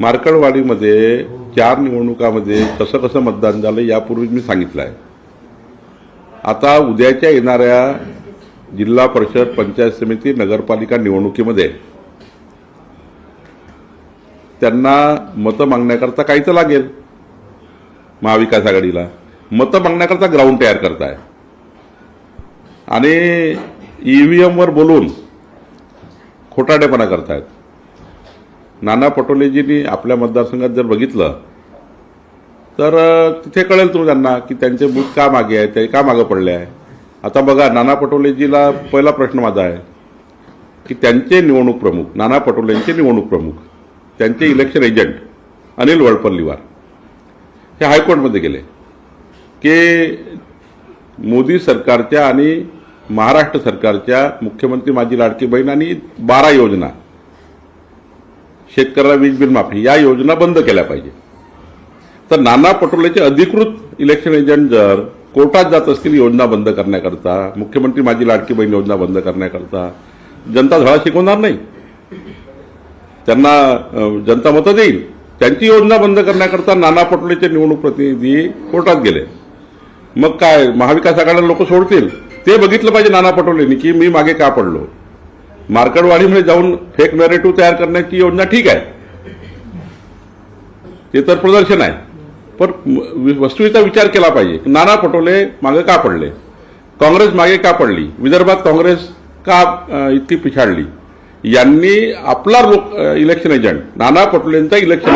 मार्कडवाडीमध्ये चार निवडणुकामध्ये कसं कसं मतदान झालं यापूर्वी मी सांगितलं आहे आता उद्याच्या येणाऱ्या जिल्हा परिषद पंचायत समिती नगरपालिका निवडणुकीमध्ये त्यांना मतं मागण्याकरता काही तर लागेल. महाविकास आघाडीला मतं मागण्याकरता ग्राउंड तयार करताय. आणि ईव्हीएमवर बोलून खोटाडेपणा करतायत. नाना पटोलेजींनी आपल्या मतदारसंघात जर बघितलं तर तिथे कळेल तुम्ही त्यांना की त्यांचे बूथ का मागे आहे ते का मागं पडले आहे. आता बघा नाना पटोलेजीला पहिला प्रश्न माझा आहे की त्यांचे निवडणूक प्रमुख नाना पटोलेंचे निवडणूक प्रमुख त्यांचे इलेक्शन एजंट अनिल वळपल्लीवार हे हायकोर्टमध्ये गेले की मोदी सरकारच्या आणि महाराष्ट्र सरकारच्या मुख्यमंत्री माझी लाडकी बहीण आणि बारा योजना शेतकऱ्याला वीज बिल माफी या योजना बंद केल्या पाहिजे. तर नाना पटोलेचे अधिकृत इलेक्शन एजंट जर कोर्टात जात असतील योजना बंद करण्याकरता मुख्यमंत्री माझी लाडकी बहीण योजना बंद करण्याकरता जनता धडा शिकवणार नाही. त्यांना जनता मतं देईल. त्यांची योजना बंद करण्याकरता नाना पटोलेचे निवडणूक प्रतिनिधी कोर्टात गेले. मग काय महाविकास आघाडीला लोक सोडतील? ते बघितलं पाहिजे नाना पटोलेंनी की मी मागे का पडलो. मार्कडवाडीमध्ये जाऊन फेक नरेटिव्ह तयार करण्याची योजना ठीक आहे. ते तर प्रदर्शन आहे. पण वस्तूचा वस्तुस्थितीचा विचार केला पाहिजे. नाना पटोले मागे का पडले? काँग्रेस मागे का पडली? विदर्भात काँग्रेस का इतकी पिछाडली? यांनी आपला लोक इलेक्शन एजंट नाना पटोलेंचा इलेक्शन